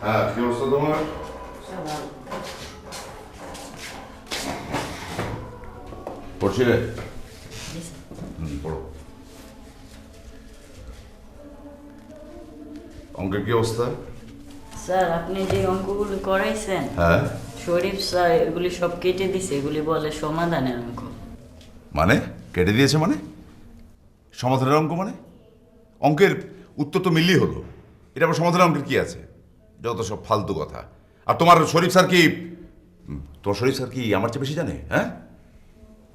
হ্যাঁ কি অবস্থা তোমার পড়ছিলে হুম পড়ো অঙ্কের কি অবস্থা স্যার আপনি যে অঙ্কগুলি করাইছেন হ্যাঁ। শরীফ স্যার এগুলি সব কেটে দিছে এগুলি বলে সমাধানের অঙ্ক। মানে? কেটে দিয়েছে মানে? সমাধানের অঙ্ক মানে? অঙ্কের উত্তর তো মিললেই হলো। এটা আবার সমাধানের অঙ্কের কি আছে? যত সব ফালতু কথা। আর তোমার শরীফ স্যার কি? তোমার শরীফ স্যার কি আমার চেয়ে বেশি জানে হ্যাঁ?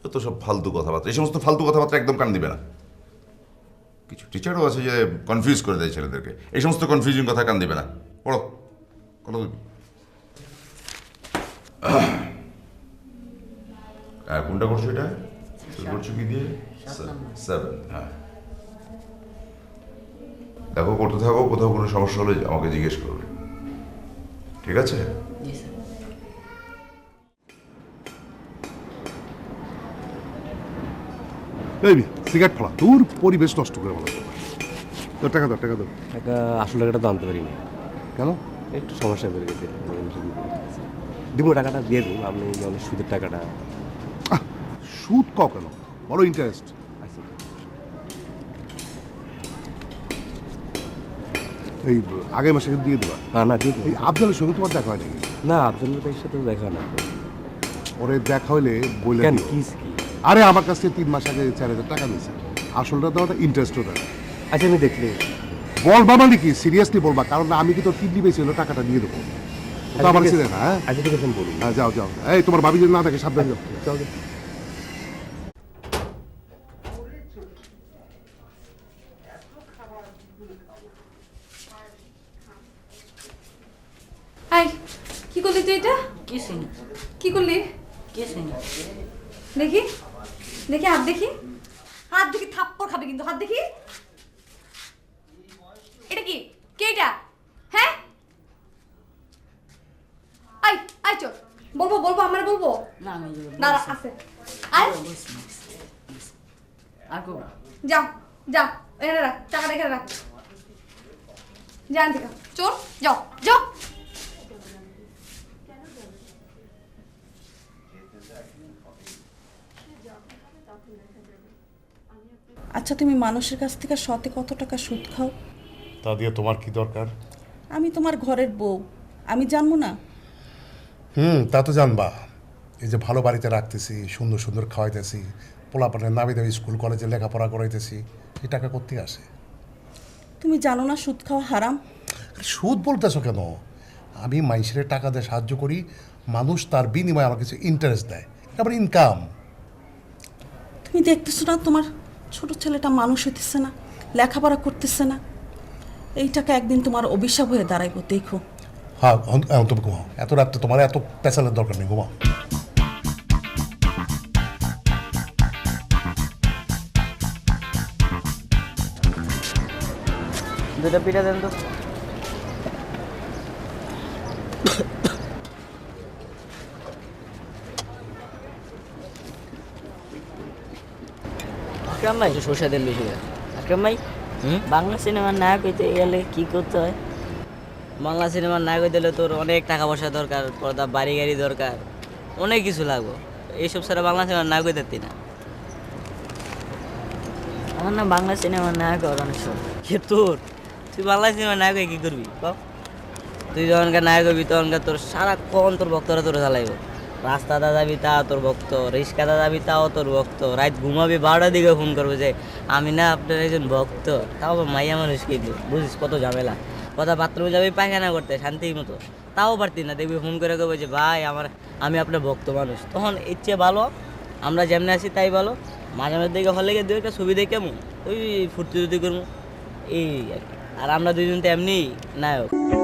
যত সব ফালতু কথাবার্তা। এই সমস্ত ফালতু কথাবার্তা একদম কান দিবে না। কিছু টিচারও আছে যে কনফিউজ করে দেয় ছেলেদেরকে। এই সমস্ত কনফিউজিং কথা কান দিবে না। পড়ো। কত কোনটা করছ এটা? করছ দিয়ে সেভেন হ্যাঁ দেখো করতে থাকো কোথাও কোনো সমস্যা হলে আমাকে জিজ্ঞেস করবে ঠিক আছে? জি স্যার এই সিগারেট ফলা তোর পরিবেশ নষ্ট করে বলো। তোর টাকা দাও টাকা দাও টাকা। আসল টাকাটা তো আনতে পারিনি। কেন? একটু সমস্যা বেড়ে গেছে। দিব টাকাটা দিয়ে দিন আপনি যেমন সুদের টাকাটা। সুদ কও কেন বড় ইন্টারেস্ট এই আগের মাসে দিয়ে দেবা। না না দিয়ে এই সঙ্গে তোমার দেখা হয় নাকি না ভাইয়ের সাথে দেখা না। ওরে দেখা হইলে বলে কেন? কি কি আরে আমার কাছ তিন মাস আগে চার হাজার টাকা নিয়েছে। আসলটা ইন্টারেস্টও দেয় আচ্ছা আমি দেখলে। বলবা মানে কি সিরিয়াসলি বলবা কারণ আমি কি তোর কিডনি বেশি হলো টাকাটা দিয়ে দেবো। তো আমার না হ্যাঁ? আচ্ছা ঠিক আছে বলুন হ্যাঁ যাও যাও। এই তোমার ভাবি যদি না থাকে সাবধান যাও যাও। হাই কি করলি তুই এটা? কিছুই না কি করলি? কিছুই না দেখি। দেখি হাত দেখি। হাত দেখি থাপ্পড় খাবে কিন্তু। হাত দেখি। এটা কি? কে এটা? হ্যাঁ? আই আই চল। বলব বলব আমার বলব? না আমি না, আছে। আর করব যাও যাও। এখানে রাখ টাকাটা এখানে রাখ। জান থেকে। চোর যাও যাও। আচ্ছা তুমি মানুষের কাছ থেকে শতে কত টাকা সুদ খাও? তা দিয়ে তোমার কি দরকার? আমি তোমার ঘরের বউ। আমি জানব না? হুম তা তো জানবা। এই যে ভালো বাড়িতে রাখতেছি সুন্দর সুন্দর খাওয়াইতেছি পোলাপানের নামি দামি স্কুল কলেজে লেখাপড়া করাইতেছি এই টাকা করতে আসে? তুমি জানো না সুদ খাওয়া হারাম? সুদ বলতেছো কেন? আমি মাইসের টাকা দিয়ে সাহায্য করি মানুষ তার বিনিময়ে আমার কিছু ইন্টারেস্ট দেয়। আমার ইনকাম তুমি দেখতেছো না তোমার ছোট ছেলেটা মানুষ হইতেছে না লেখাপড়া করতেছে না। এই টাকা একদিন তোমার অভিশাপ হয়ে দাঁড়াইবো দেখো। হ্যাঁ তুমি ঘুমাও এত রাত্রে তোমার এত পেছালের দরকার নেই ঘুমাও। দুটা পিঠা দেন তো। আকরাম ভাই সরষা দেন বেশি করে। আকরাম ভাই? বাংলা সিনেমার নায়ক হইতে গেলে কি করতে হয়? বাংলা সিনেমার নায়ক হইতে হলে তোর অনেক টাকা পয়সা দরকার পর্দা বাড়ি গাড়ি দরকার অনেক কিছু লাগবে। এইসব ছাড়া বাংলা সিনেমার নায়ক হইতে না। আমার না বাংলা সিনেমার নায়ক হওয়ার অনেক শখ। তোর তুই বাংলা সিনেমার নায়ক হয়ে কি করবি? তুই যখনকার নায়ক হবি তখনকার তোর সারাক্ষণ তোর ভক্তরা তোর চালাইব রাস্তাটা যাবি তা তোর ভক্ত। রিক্সাটা যাবি তাও তোর ভক্ত। রাত ঘুমাবি, বারোটার দিকে ফোন করবে যে, আমি না আপনার একজন ভক্ত। তাও মাইয়া মানুষ কিন্তু বুঝিস কত ঝামেলা। কথা বাথরুমে যাবি পায়খানা করতে শান্তি মতো। তাও পারতি না। দেখবি ফোন করে কবে যে, ভাই, আমার, আমি আপনার ভক্ত মানুষ। তখন ইচ্ছে ভালো, আমরা যেমনি আছি তাই ভালো। মাঝে মাঝে দেখে হলে গিয়ে দু একটা ছবি দেখে ওই ফুর্তি ফুর্তি করব এই। আর আমরা দুজন তো এমনি নায়ক।